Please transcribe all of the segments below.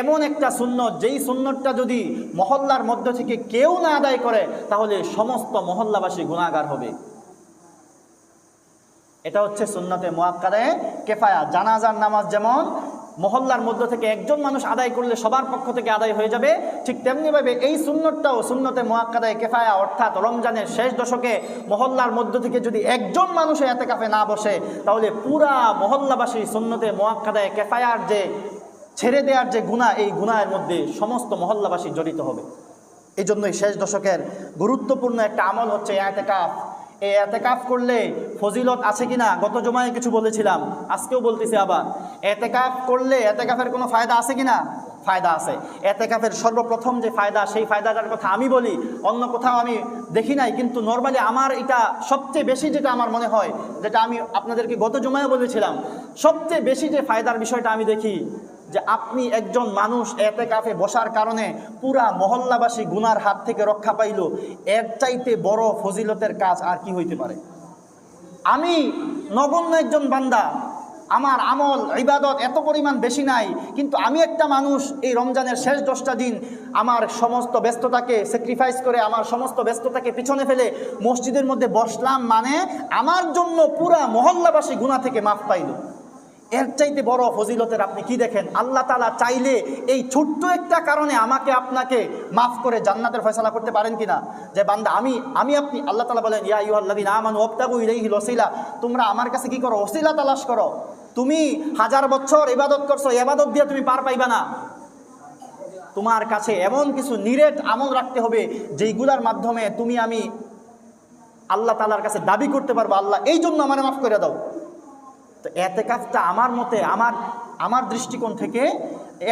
এমন একটা সুন্নত, যেই সুন্নতটা যদি মহল্লার মধ্য থেকে কেউ না আদায় করে, তাহলে সমস্ত মহল্লাবাসী গুণাগার হবে। এটা হচ্ছে সুন্নতে মোয়াক্কাদায় কেফায়া। জানাজার নামাজ যেমন, মহল্লার মধ্য থেকে একজন মানুষ আদায় করলে সবার পক্ষ থেকে আদায় হয়ে যাবে, ঠিক তেমনিভাবে এই সুন্নতটাও সুন্নতে মোয়াক্কাদায় কেফায়া, অর্থাৎ রমজানের শেষ দশকে মহল্লার মধ্য থেকে যদি একজন মানুষ এতে কাফে না বসে, তাহলে পুরা মহল্লাবাসী সুন্নতে মোয়াক্কাদায় কেফায়ার যে ছেড়ে দেওয়ার যে গুণা এই গুণায়ের মধ্যে সমস্ত মহল্লাবাসী জড়িত হবে। এই জন্যই শেষ দশকের গুরুত্বপূর্ণ একটা আমল হচ্ছে এতে এতেকাফ। এই এতেকাফ করলে ফজিলত আছে কিনা? গত জমায় কিছু বলেছিলাম, আজকেও বলতেছি আবার। এতে এতেকাফ করলে এতে এতেকাফের কোনো ফায়দা আছে কিনা? ফায়দা আছে। এতে এতেকাফের সর্বপ্রথম যে ফায়দা, সেই ফায়দাটার কথা আমি বলি, অন্য কোথাও আমি দেখি নাই, কিন্তু নর্মালি আমার এটা সবচেয়ে বেশি যেটা আমার মনে হয়, যেটা আমি আপনাদেরকে গত জমায় বলেছিলাম, সবচেয়ে বেশি যে ফায়দার বিষয়টা আমি দেখি যে আপনি একজন মানুষ এতে কাফে বসার কারণে পুরা মহল্লাবাসী গুনার হাত থেকে রক্ষা পাইল, এর চাইতে বড় ফজিলতের কাজ আর কি হইতে পারে? আমি নগণ্য একজন বান্দা, আমার আমল, ইবাদত এত পরিমাণ বেশি নাই, কিন্তু আমি একটা মানুষ এই রমজানের শেষ দশটা দিন আমার সমস্ত ব্যস্ততাকে স্যাক্রিফাইস করে, আমার সমস্ত ব্যস্ততাকে পিছনে ফেলে মসজিদের মধ্যে বসলাম মানে আমার জন্য পুরা মহল্লাবাসী গুণা থেকে মাফ পাইল। এর চাইতে বড় ফজিলতের আপনি কি দেখেন? আল্লাহ তালা চাইলে এই ছোট্ট একটা কারণে আমাকে আপনাকে মাফ করে জান্নাতের ফয়সালা করতে পারেন কিনা? যে বান্দা, আমি আমি আপনি, আল্লাহ তালা বলেন, ইয়া ইউল্লাদিন আমান ওপ্তাবু ইলাইহি ওসিলা তোমরা আমার কাছে কি করো? ওসিলা তালাশ করো। তুমি হাজার বছর ইবাদত করছ এবাদত দিয়ে তুমি পার পাইবা না। তোমার কাছে এমন কিছু নিরেট আমল রাখতে হবে, যেইগুলার মাধ্যমে তুমি আমি আল্লাহ তালার কাছে দাবি করতে পারব। আল্লাহ এই জন্য আমার মাফ করে দাও। তো এতেকাফটা আমার মতে, আমার আমার দৃষ্টিকোণ থেকে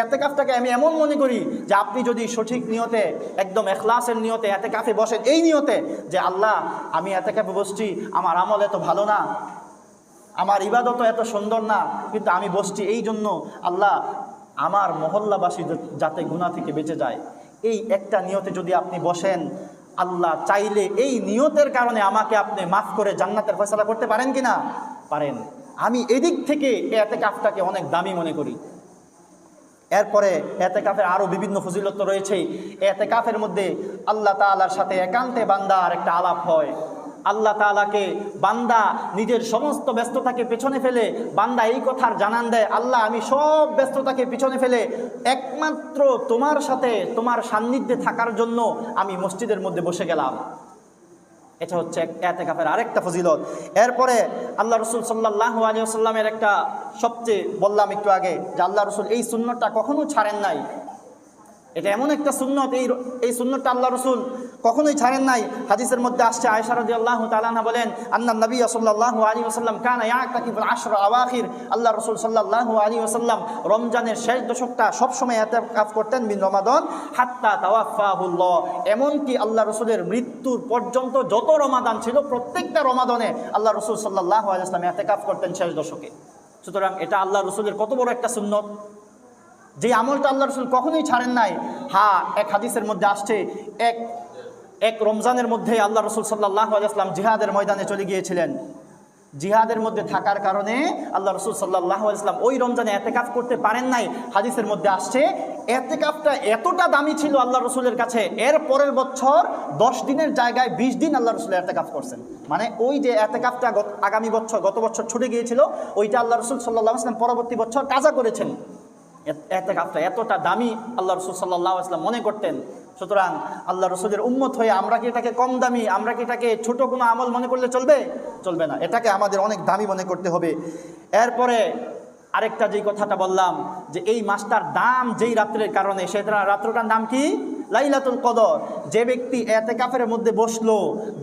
এতেকাফটাকে আমি এমন মনে করি যে আপনি যদি সঠিক নিয়তে, একদম এখলাসের নিয়তে এতেকাফে বসেন, এই নিয়তে যে আল্লাহ, আমি এতেকাফে বসছি, আমার আমল এত ভালো না, আমার ইবাদত এত সুন্দর না, কিন্তু আমি বসছি এই জন্য আল্লাহ আমার মহল্লাবাসী যাতে গুণা থেকে বেঁচে যায়। এই একটা নিয়তে যদি আপনি বসেন, আল্লাহ চাইলে এই নিয়তের কারণে আমাকে আপনি মাফ করে জান্নাতের ফয়সলা করতে পারেন কি না পারেন। আমি এদিক থেকে এতে কাফটাকে অনেক দামি মনে করি। এরপরে এতে কাফের আরও বিভিন্ন ফজিলত রয়েছে এতে কাফের মধ্যে আল্লাহ তালার সাথে একান্তে বান্দার একটা আলাপ হয়। আল্লাহ তালাকে বান্দা নিজের সমস্ত ব্যস্ততাকে পেছনে ফেলে, বান্দা এই কথার জানান দেয়, আল্লাহ, আমি সব ব্যস্ততাকে পিছনে ফেলে, একমাত্র তোমার সাথে, তোমার সান্নিধ্যে থাকার জন্য আমি মসজিদের মধ্যে বসে গেলাম। এটা হচ্ছে এতে কাফের আরেকটা ফজিলত। এরপরে আল্লাহ রসুল সাল্লাহ আলিয়াল্লামের একটা সবচেয়ে বললাম একটু আগে যে আল্লাহ রসুল এই শূন্যটা কখনো ছাড়েন নাই। এটা এমন একটা সুন্নত, এই এই সুন্নতটা আল্লাহ রসুল কখনোই ছাড়েন নাই। হাদিসের মধ্যে আসছে আয়সারদি আল্লাহ তালানা বলেন, আন্না নবী সাল্লাহ আলী ওসাল্লাম কানা আশর আওয়াখির। আল্লাহ রসুল সাল্লাহ আলী ওসাল্লাম রমজানের শেষ দশকটা সবসময় এতে কাজ করতেন বিন রমাদন, হাত্তা তাওয়াফাহুল্লাহ এমনকি আল্লাহ রসুলের মৃত্যুর পর্যন্ত যত রমাদান ছিল, প্রত্যেকটা রমাদনে আল্লাহ রসুল সাল্লাহ আলাইসলাম এতে কাজ করতেন শেষ দশকে। সুতরাং এটা আল্লাহ রসুলের কত বড় একটা সুন্নত। যে আমলটা আল্লাহ রসুল কখনোই ছাড়েন নাই হ্যাঁ এক হাদিসের মধ্যে আসছে, এক এক রমজানের মধ্যে আল্লাহ রসুল সাল্লাহ আলাইসলাম জিহাদের ময়দানে চলে গিয়েছিলেন। জিহাদের মধ্যে থাকার কারণে আল্লাহ রসুল সাল্লাহ আলাইসলাম ওই রমজানে এতেকাফ করতে পারেন নাই। হাদিসের মধ্যে আসছে, এতেকাফটা এতটা দামি ছিল আল্লাহ রসুলের কাছে, এর পরের বছর দশ দিনের জায়গায় বিশ দিন আল্লাহ রসুল এতেকাফ করছেন। মানে ওই যে এতেকাফটা আগামী বছর, গত বছর ছুটে গিয়েছিল, ওইটা আল্লাহ রসুল সাল্লাহ আসলাম পরবর্তী বছর কাজা করেছেন। এতে হাফটা এতটা দামি আল্লাহ রসুল সাল্লাহ আসলাম মনে করতেন। সুতরাং আল্লাহ রসুলের উম্মত হয়ে আমরা কি এটাকে কম দামি, আমরা কি এটাকে ছোটো কোনো আমল মনে করলে চলবে? চলবে না। এটাকে আমাদের অনেক দামি মনে করতে হবে। এরপরে আরেকটা যেই কথাটা বললাম, যে এই মাসটার দাম যেই রাত্রের কারণে, সেটা রাত্রটার নাম কি? লাইলাতুল কদর। যে ব্যক্তি এতে কাফের মধ্যে বসল,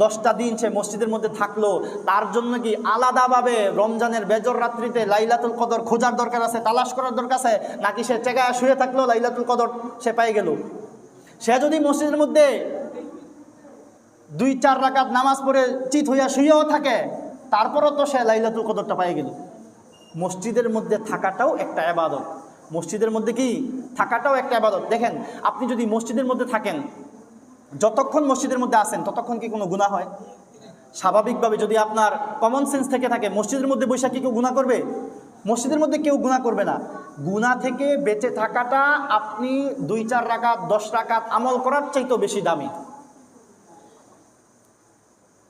দশটা দিন সে মসজিদের মধ্যে থাকল, তার জন্য কি আলাদাভাবে রমজানের বেজর রাত্রিতে লাইলাতুল কদর খোঁজার দরকার আছে, তালাশ করার দরকার আছে? নাকি সে চেগায় শুয়ে থাকল, লাইলাতুল কদর সে পাই গেল? সে যদি মসজিদের মধ্যে দুই, চার রাকাত নামাজ পড়ে চিত হইয়া শুয়েও থাকে, তারপরও তো সে লাইলাতুল কদরটা পাই গেল। মসজিদের মধ্যে থাকাটাও একটা আবাদত। মসজিদের মধ্যে কি থাকাটাও একটা আবাদত? দেখেন, আপনি যদি মসজিদের মধ্যে থাকেন, যতক্ষণ মসজিদের মধ্যে আসেন ততক্ষণ কি কোনো গুণা হয়? স্বাভাবিকভাবে যদি আপনার কমন সেন্স থেকে থাকে, মসজিদের মধ্যে বৈশাখ কি কেউ গুণা করবে? মসজিদের মধ্যে কেউ গুণা করবে না। গুণা থেকে বেঁচে থাকাটা আপনি দুই চার রাকাত, দশ রাকাত আমল করার চাইতেও বেশি দামি।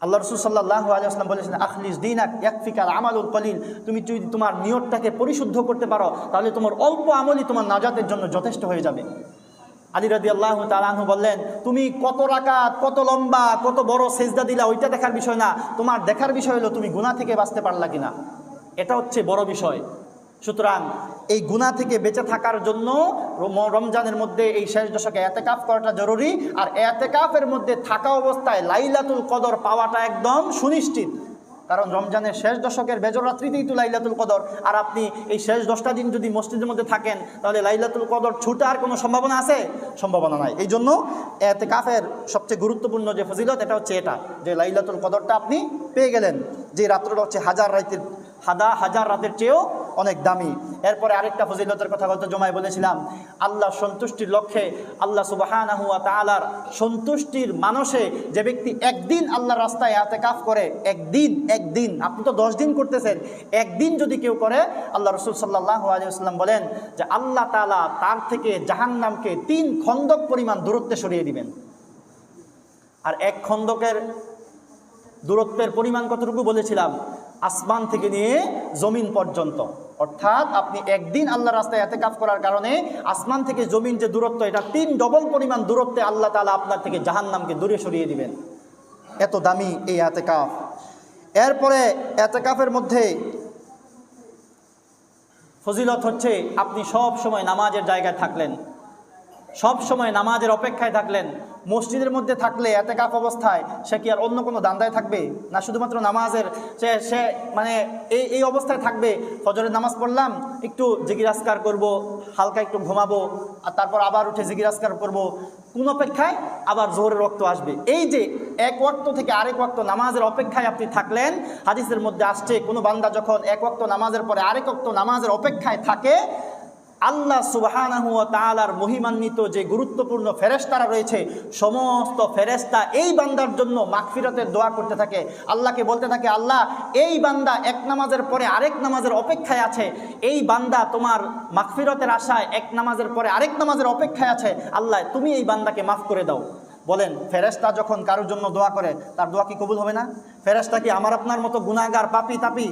আল্লাহ রসুল সাল্লাহ আলিয়াস্লাম বলেছেন, আখলিস দিন ইয়াকফিকাল আমালুল কলিল। তুমি যদি তোমার নিয়তটাকে পরিশুদ্ধ করতে পারো, তাহলে তোমার অল্প আমলই তোমার নাজাতের জন্য যথেষ্ট হয়ে যাবে। আলী রাদি আল্লাহ তালাহু বললেন, তুমি কত রাকাত, কত লম্বা, কত বড় সেজদা দিলা, ওইটা দেখার বিষয় না। তোমার দেখার বিষয় হলো তুমি গুণা থেকে বাঁচতে পারলা কিনা। এটা হচ্ছে বড় বিষয়। সুতরাং এই গুণা থেকে বেঁচে থাকার জন্য রমজানের মধ্যে এই শেষ দশকে এতেকাফ করাটা জরুরি। আর এতেকাফের মধ্যে থাকা অবস্থায় লাইলাতুল কদর পাওয়াটা একদম সুনিশ্চিত। কারণ রমজানের শেষ দশকের বেজর রাত্রিতেই তো লাইলাতুল কদর। আর আপনি এই শেষ দশটা দিন যদি মসজিদের মধ্যে থাকেন, তাহলে লাইলাতুল কদর ছুটার কোনো সম্ভাবনা আছে? সম্ভাবনা নাই। এই জন্য এতে কাফের সবচেয়ে গুরুত্বপূর্ণ যে ফজিলত, এটা হচ্ছে এটা, যে লাইলাতুল কদরটা আপনি পেয়ে গেলেন। যে রাত্রটা হচ্ছে হাজার রাতের হাদা, হাজার রাতের চেয়েও অনেক দামি। এরপরে আরেকটা ফজিলতের কথা গত জমায় বলেছিলাম, আল্লাহ সন্তুষ্টির লক্ষ্যে আল্লাহ সুবাহানাহু ওয়া তাআলার সন্তুষ্টির মানসে যে ব্যক্তি একদিন আল্লাহর রাস্তায় এতে কাফ করে, একদিন একদিন, আপনি তো দশ দিন করতেছেন, একদিন যদি কেউ করে, আল্লাহ রসুল সাল্লাহ আলিয়াল্লাম বলেন যে আল্লাহ তাআলা তার থেকে জাহান্নামকে তিন খন্দক পরিমাণ দূরত্বে সরিয়ে দিবেন। আর এক খন্দকের দূরত্বের পরিমাণ কতটুকু বলেছিলাম? আসমান থেকে নিয়ে জমিন পর্যন্ত। অর্থাৎ আপনি একদিন আল্লাহ রাস্তায় এতে কাজ করার কারণে আসমান থেকে জমিন যে দূরত্ব, এটা তিন ডবল পরিমাণ দূরত্বে আল্লাহ তালা আপনার থেকে জাহান্নামকে দূরে সরিয়ে দিবেন। এত দামি এই এতে এতেকাফ। এরপরে এতে এতেকাফের মধ্যে ফজিলত হচ্ছে আপনি সব সময় নামাজের জায়গায় থাকলেন। সব সময় নামাজের অপেক্ষায় থাকলেন। মসজিদের মধ্যে থাকলে এতেকাফ অবস্থায় সে কি আর অন্য কোনো দান্দায় থাকবে? না শুধুমাত্র নামাজের সে সে মানে এই এই অবস্থায় থাকবে। ফজরের নামাজ পড়লাম, একটু জিগিরাজকার করব, হালকা একটু ঘুমাবো, আর তারপর আবার উঠে জিগিরাজকার করব। কোন অপেক্ষায় আবার জোহরের রক্ত আসবে। এই যে এক ওয়াক্ত থেকে আরেক ওয়াক্ত নামাজের অপেক্ষায় আপনি থাকলেন, হাদিসের মধ্যে আসছে, কোনো বান্দা যখন এক ওয়াক্ত নামাজের পরে আরেক ওয়াক্ত নামাজের অপেক্ষায় থাকে আল্লাহ সুবাহানাহু ও তাআলার মহিমান্বিত যে গুরুত্বপূর্ণ ফেরেশতারা রয়েছে, সমস্ত ফেরেশতা এই বান্দার জন্য মাগফিরতের দোয়া করতে থাকে। আল্লাহকে বলতে থাকে, আল্লাহ, এই বান্দা এক নামাজের পরে আরেক নামাজের অপেক্ষায় আছে। এই বান্দা তোমার মাগফিরতের আশায় এক নামাজের পরে আরেক নামাজের অপেক্ষায় আছে। আল্লাহ, তুমি এই বান্দাকে মাফ করে দাও। বলেন, ফেরেশতা যখন কারোর জন্য দোয়া করে, তার দোয়া কি কবুল হবে না? ফেরেশতা কি আমার আপনার মতো গুনাহগার পাপি তাপি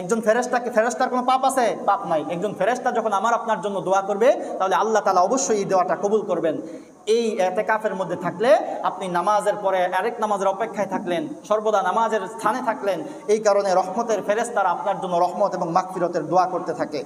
একজন ফেরেস্তাকে ফেরেস্তার কোনো পাপ আছে? পাপ নাই। একজন ফেরেস্তা যখন আমার আপনার জন্য দোয়া করবে, তাহলে আল্লাহ তালা অবশ্যই এই দোয়াটা কবুল করবেন। এই এতেকাফের মধ্যে থাকলে আপনি নামাজের পরে আরেক নামাজের অপেক্ষায় থাকলেন, সর্বদা নামাজের স্থানে থাকলেন। এই কারণে রহমতের ফেরেস্তারা আপনার জন্য রহমত এবং মাকফিরতের দোয়া করতে থাকে।